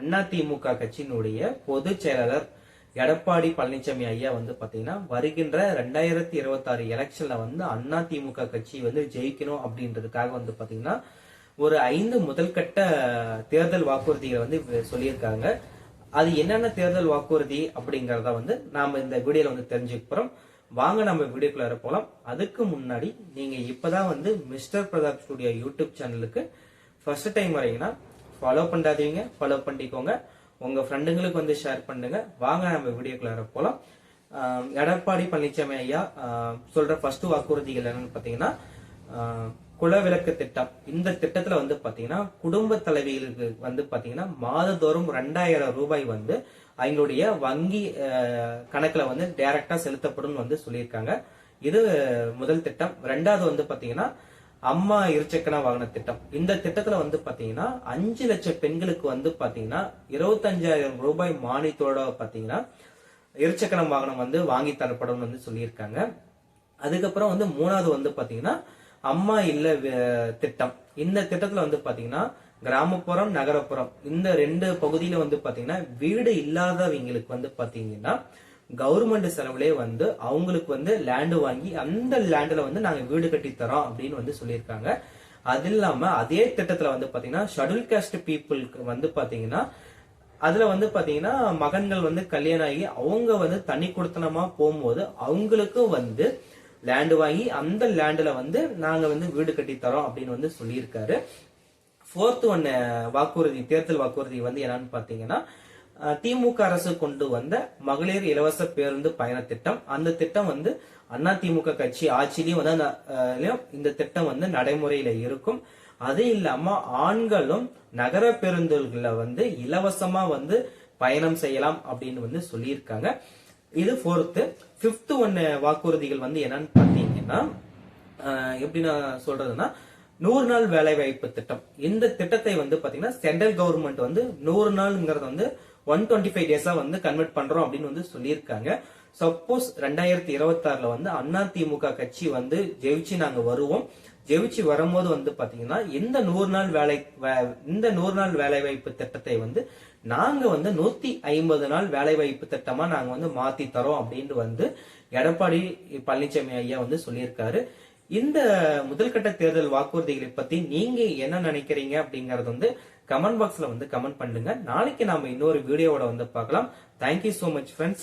அதிமுக கட்சியினுடைய பொதுச் செயலாளர் எடப்பாடி பழனிசாமி ஐயா வந்து பாத்தீங்கன்னா வருகின்ற ரெண்டாயிரத்தி இருபத்தி ஆறு எலெக்ஷன்ல வந்து அதிமுக கட்சி வந்து ஜெயிக்கணும் அப்படின்றதுக்காக வந்து பாத்தீங்கன்னா ஒரு ஐந்து முதல்கட்ட தேர்தல் வாக்குறுதிகளை வந்து சொல்லியிருக்காங்க. அது என்னென்ன தேர்தல் வாக்குறுதி அப்படிங்கறத வந்து நாம இந்த வீடியோல வந்து தெரிஞ்சுக்க போறோம். வாங்க நம்ம வீடியோக்குள்ள போகலாம் அதுக்கு முன்னாடி நீங்க இப்பதான் வந்து மிஸ்டர் பிரதாப் ஸ்டுடியோ யூடியூப் சேனலுக்கு ஃபர்ஸ்ட் டைம் வரீங்கன்னா ஃபாலோ பண்ணாதீங்க ஃபாலோ பண்ணிக்கோங்க. உங்க ஃப்ரெண்டுங்களுக்கு வந்து ஷேர் பண்ணுங்க. வாங்க நம்ம வீடியோக்குள்ள போலாம். எடப்பாடி பழனிசாமி ஐயா சொல்ற ஃபர்ஸ்ட் வாக்குறுதிகள் என்னன்னு பாத்தீங்கன்னா குல குலவிளக்கு திட்டம். இந்த திட்டத்துல வந்து பாத்தீங்கன்னா குடும்ப தலைவிகளுக்கு வந்து பாத்தீங்கன்னா மாதந்தோறும் ரெண்டாயிரம் ரூபாய் வந்து அவங்களுடைய வங்கி கணக்குல வந்து டைரக்டா செலுத்தப்படும் வந்து சொல்லியிருக்காங்க. இது முதல் திட்டம். ரெண்டாவது வந்து பாத்தீங்கன்னா அம்மா இருசக்கர வாகன திட்டம். இந்த திட்டத்துல வந்து பாத்தீங்கன்னா அஞ்சு லட்சம் பெண்களுக்கு வந்து பாத்தீங்கன்னா இருபத்தஞ்சாயிரம் ரூபாய் மானியத்தோட பாத்தீங்கன்னா இருசக்கர வாகனம் வந்து வாங்கி தரப்படும் வந்து சொல்லியிருக்காங்க. அதுக்கப்புறம் வந்து மூணாவது வந்து பாத்தீங்கன்னா அம்மா இல்ல திட்டம். இந்த திட்டத்துல வந்து பாத்தீங்கன்னா கிராமப்புறம் நகரப்புறம் இந்த ரெண்டு பகுதியில வந்து பாத்தீங்கன்னா வீடு இல்லாதவங்களுக்கு வந்து பாத்தீங்கன்னா கவர்மெண்ட் செலவுலே வந்து அவங்களுக்கு வந்து லேண்டு வாங்கி அந்த லேண்டில் வந்து நாங்கள் வீடு கட்டி தரோம் அப்படின்னு வந்து சொல்லியிருக்காங்க. அது இல்லாமல் அதே திட்டத்தில் வந்து பார்த்தீங்கன்னா ஷெடியூல் காஸ்ட் பீப்புளுக்கு வந்து பார்த்தீங்கன்னா அதில் வந்து பார்த்தீங்கன்னா மகன்கள் வந்து கல்யாணம் ஆகி அவங்க வந்து தனி கொடுத்தனமாக போகும்போது அவங்களுக்கும் வந்து லேண்டு வாங்கி அந்த லேண்டில் வந்து நாங்கள் வந்து வீடு கட்டி தரோம் அப்படின்னு வந்து சொல்லியிருக்காரு. ஃபோர்த் ஒன்று வாக்குறுதி தேர்தல் வாக்குறுதி வந்து என்னன்னு பார்த்தீங்கன்னா திமுக அரசு கொண்டு வந்த மகளிர் இலவச பேருந்து பயண திட்டம். அந்த திட்டம் வந்து அண்ணா திமுக கட்சி ஆட்சியிலையும் வந்து இந்த திட்டம் வந்து நடைமுறையில இருக்கும். அது இல்லாம ஆண்களும் நகர பேருந்துகள்ல வந்து இலவசமா வந்து பயணம் செய்யலாம் அப்படின்னு வந்து சொல்லியிருக்காங்க. இது ஃபோர்த்து ஃபிஃப்த் ஒன்னு வாக்குறுதிகள் வந்து என்னன்னு பாத்தீங்கன்னா எப்படி நான் சொல்றதுன்னா நூறு நாள் வேலை வாய்ப்பு திட்டம். இந்த திட்டத்தை வந்து பாத்தீங்கன்னா சென்ட்ரல் கவர்மெண்ட் வந்து நூறு நாள்ங்கிறத வந்து ஒன் டுவெண்ட்டி ஃபைவ் டேஸா வந்து கன்வெர்ட் பண்றோம் அப்படின்னு வந்து சொல்லியிருக்காங்க. சப்போஸ் ரெண்டாயிரத்தி இருபத்தி ஆறுல வந்து அண்ணா திமுக கட்சி வந்து ஜெயிச்சு நாங்க வருவோம். ஜெயிச்சு வரும்போது வந்து பாத்தீங்கன்னா இந்த நூறு நாள் வேலை வே- இந்த நூறு நாள் வேலை வாய்ப்பு திட்டத்தை வந்து நாங்க வந்து நூத்தி ஐம்பது நாள் வேலை வாய்ப்பு திட்டமா நாங்க வந்து மாத்தி தரோம் அப்படின்னு வந்து எடப்பாடி பழனிசாமி ஐயா வந்து சொல்லியிருக்காரு. இந்த முதல்கட்ட தேர்தல் வாக்குறுதிகளை பத்தி நீங்க என்ன நினைக்கிறீங்க அப்படிங்கறது வந்து கமெண்ட் பாக்ஸ்ல வந்து கமெண்ட் பண்ணுங்க. நாளைக்கு நாம இன்னொரு வீடியோவோட வந்து பார்க்கலாம். Thank you so much friends